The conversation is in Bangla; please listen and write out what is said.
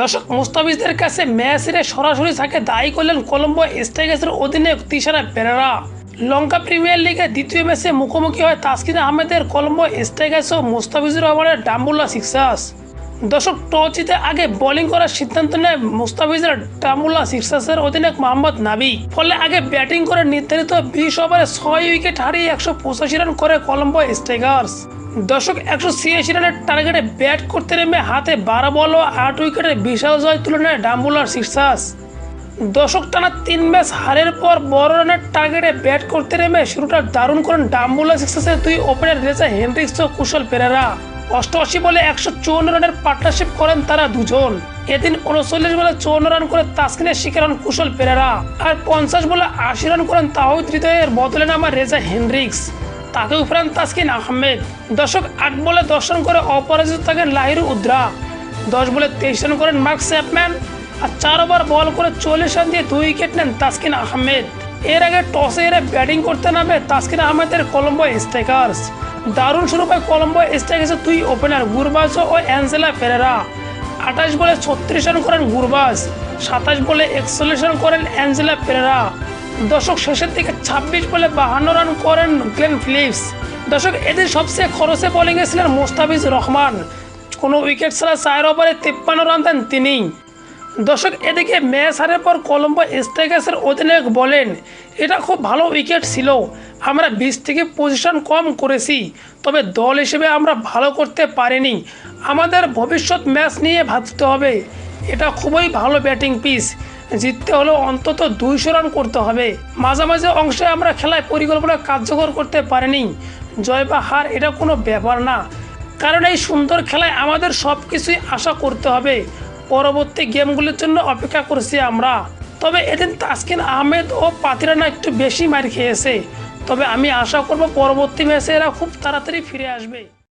দর্শক, মুস্তাফিজদের কাছে ম্যাচ হেরে সরাসরি থাকে দায়ী করলেন কলম্বো স্ট্রাইকার্সের অধিনায়ক তিশারা পেরেরা। লঙ্কা প্রিমিয়ার লিগে দ্বিতীয় ম্যাচে মুখোমুখি হয় তাসকিন আহমেদের কলম্বো স্ট্রাইকার্স ও মুস্তাফিজুর রহমানের ডাম্বুল্লা সিক্সাস দর্শক টস জিতে আগে বোলিং করার সিদ্ধান্ত নেয় মুস্তাফিজের ডাম্বুল্লা সিক্সাসের অধিনায়ক মোহাম্মদ নাবি। ফলে আগে ব্যাটিং করে নির্ধারিত বিশ ওভারে ছয় উইকেট হারিয়ে একশো পঁচাশি রান করে কলম্বো স্ট্রাইকার্স দর্শক একশো ছিয়াশি রানের টার্গেটে ব্যাট করতে নেমে হাতে বারো বল ও আট উইকেটের বিশাল জয় তুলে নেয় ডাম্বুলার সিক্সাস দশক টানা তিন ম্যাচ হারের পর বড় রানের টার্গেটে ব্যাট করতে নেমে শুরুটা দারুণ করেন ডাম্বুলা সিক্সাসের দুই ওপেনার রেজা হেনরিক্স ও কুশল পেরেরা। অষ্টআশি বলে একশো চুয়ান্ন রানের পার্টনারশিপ করেন তারা দুজন। এদিন উনচল্লিশ বলে চুয়ান্ন রান করে তাসকিনের শিকার হন কুশল পেরেরা। আর পঞ্চাশ বলে আশি রান করেন তাহিদ হৃদয়ের বদলে নামা রেজা হেনরিক্স। তাকে উপরান তাসকিন আহমেদ। দর্শক, আট বলে দশ রান করে অপরাজিত থাকেন লাহিরু উদ্রা। দশ বলে তেইশ রান করেন মার্ক স্যাপম্যান আর চার ওভার বল করে চল্লিশ রান দিয়ে দুই উইকেট নেন তাসকিন আহমেদ। এর আগে টসে এরে ব্যাটিং করতে নামে তাসকিন আহমেদের কলম্বো স্ট্রাইকার্স। দারুণ শুরু পায় কলম্বো স্ট্রাইকার্সের দুই ওপেনার গুরবাজ ও অ্যাঞ্জেলা ফেরেরা। আঠাশ বলে ছত্রিশ রান করেন গুরবাজ, সাতাশ বলে একচল্লিশ রান করেন অ্যাঞ্জেলা পেরেরা দশক শেষের দিকে ছাব্বিশ বলে বাহান্ন রান করেন গ্লেন ফিলিপস। দর্শক এদের সবচেয়ে খরচে বোলিংয়ে ছিলেন মোস্তাফিজ রহমান। কোনো উইকেট ছাড়া চার ওভারে তিপ্পান্ন রান দেন তিনি। দর্শক, এদিকে ম্যাচ হারের পর কলম্বো স্ট্রাইকার্সের অধিনায়ক বলেন, এটা খুব ভালো উইকেট ছিল। আমরা বিশ থেকে পজিশন কম করেছি। তবে দল হিসেবে আমরা ভালো করতে পারিনি। আমাদের ভবিষ্যৎ ম্যাচ নিয়ে ভাবতে হবে। এটা খুবই ভালো ব্যাটিং পিস জিততে হলেও অন্তত দুইশো রান করতে হবে। মাঝামাঝি অংশে আমরা খেলায় পরিকল্পনা কার্যকর করতে পারিনি। জয় বা হার, এটা কোনো ব্যাপার না। কারণ এই সুন্দর খেলায় আমাদের সব কিছুই আশা করতে হবে। পরবর্তী গেমগুলির জন্য অপেক্ষা করছি আমরা। তবে এদিন তাসকিন আহমেদ ও পাতিরানা একটু বেশি মার খেয়েছে। তবে আমি আশা করব পরবর্তী ম্যাচে এরা খুব তাড়াতাড়ি ফিরে আসবে।